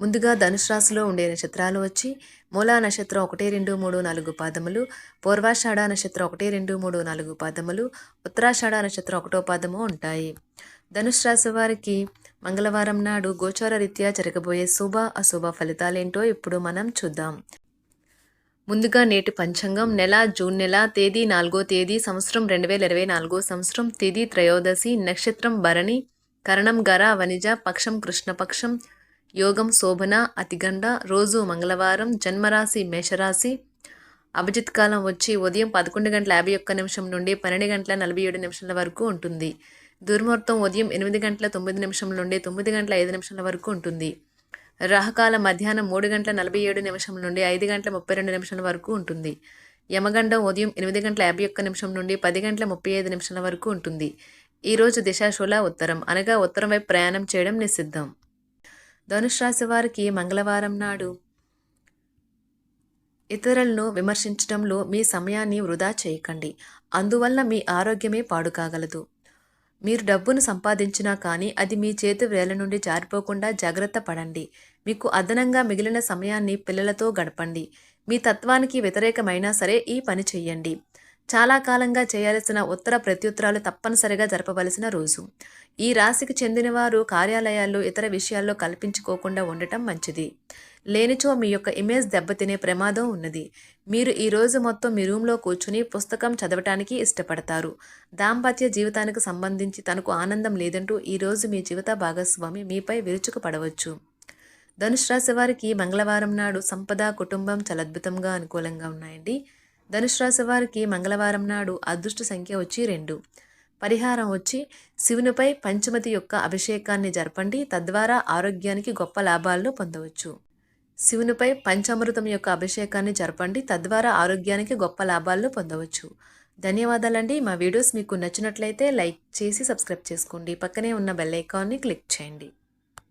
ముందుగా ధనుసు రాశిలో ఉండే నక్షత్రాలు వచ్చి మూలా నక్షత్రం ఒకటి రెండు మూడు నాలుగు పాదములు పూర్వాషాఢ నక్షత్రం ఒకటి రెండు మూడు నాలుగు పాదములు ఉత్తరాషాఢ నక్షత్రం ఒకటో పాదము ఉంటాయి. ధనుసు రాశి వారికి మంగళవారం నాడు గోచార రీత్యా జరగబోయే శుభ అశుభ ఫలితాలేంటో ఇప్పుడు మనం చూద్దాం. ముందుగా నేటి పంచాంగం నెల జూన్ నెల తేదీ నాలుగో తేదీ సంవత్సరం రెండు వేల ఇరవై నాలుగో సంవత్సరం తేదీ త్రయోదశి నక్షత్రం భరణి కరణం గర వనిజ పక్షం కృష్ణపక్షం యోగం శోభన అతిగండ రోజు మంగళవారం జన్మరాశి మేషరాశి. అభిజిత్ కాలం వచ్చి ఉదయం పదకొండు గంటల యాభై ఒక్క నిమిషం నుండి పన్నెండు గంటల నలభై ఏడు నిమిషాల వరకు ఉంటుంది. దుర్ముహూర్తం ఉదయం ఎనిమిది గంటల తొమ్మిది నిమిషం నుండి తొమ్మిది గంటల ఐదు నిమిషాల వరకు ఉంటుంది. రాహకాల మధ్యాహ్నం మూడు గంటల నలభై ఏడు నిమిషం నుండి ఐదు గంటల ముప్పై రెండు నిమిషాల వరకు ఉంటుంది. యమగండం ఉదయం ఎనిమిది గంటల యాభై ఒక్క నిమిషం నుండి పది గంటల ముప్పై ఐదు నిమిషాల వరకు ఉంటుంది. ఈరోజు దిశాశూల ఉత్తరం. అనగా ఉత్తరం వైపు ప్రయాణం చేయడం నిషిద్ధం. ధనుష్ రాశి వారికి మంగళవారం నాడు ఇతరులను విమర్శించడంలో మీ సమయాన్ని వృధా చేయకండి. అందువల్ల మీ ఆరోగ్యమే పాడు కాగలదు మీరు డబ్బును సంపాదించినా కానీ అది మీ చేతి వేల నుండి జారిపోకుండా జాగ్రత్త పడండి. మీకు అదనంగా మిగిలిన సమయాన్ని పిల్లలతో గడపండి. మీ తత్వానికి వ్యతిరేకమైనా సరే ఈ పని చెయ్యండి చాలా కాలంగా చేయాల్సిన ఉత్తర ప్రత్యుత్తరాలు తప్పనిసరిగా జరపవలసిన రోజు. ఈ రాశికి చెందినవారు కార్యాలయాల్లో ఇతర విషయాల్లో కల్పించుకోకుండా ఉండటం మంచిది. లేనిచో మీ యొక్క ఇమేజ్ దెబ్బతినే ప్రమాదం ఉన్నది. మీరు ఈ రోజు మొత్తం మీ రూమ్లో కూర్చుని పుస్తకం చదవటానికి ఇష్టపడతారు. దాంపత్య జీవితానికి సంబంధించి తనకు ఆనందం లేదంటూ ఈ రోజు మీ జీవిత భాగస్వామి మీపై విరుచుకుపడవచ్చు. ధనుష్ రాశి వారికి మంగళవారం నాడు సంపద కుటుంబం చాలా అద్భుతంగా అనుకూలంగా ఉన్నాయండి. ధనుష్ రాశి వారికి మంగళవారం నాడు అదృష్ట సంఖ్య వచ్చి రెండు. పరిహారం వచ్చి శివునిపై పంచమతి యొక్క అభిషేకాన్ని జరపండి తద్వారా ఆరోగ్యానికి గొప్ప లాభాలను పొందవచ్చు. శివునిపై పంచామృతం యొక్క అభిషేకాన్ని జరపండి తద్వారా ఆరోగ్యానికి గొప్ప లాభాలను పొందవచ్చు. ధన్యవాదాలండి. మా వీడియోస్ మీకు నచ్చినట్లయితే లైక్ చేసి సబ్స్క్రైబ్ చేసుకోండి. పక్కనే ఉన్న బెల్ ఐకాన్ని క్లిక్ చేయండి.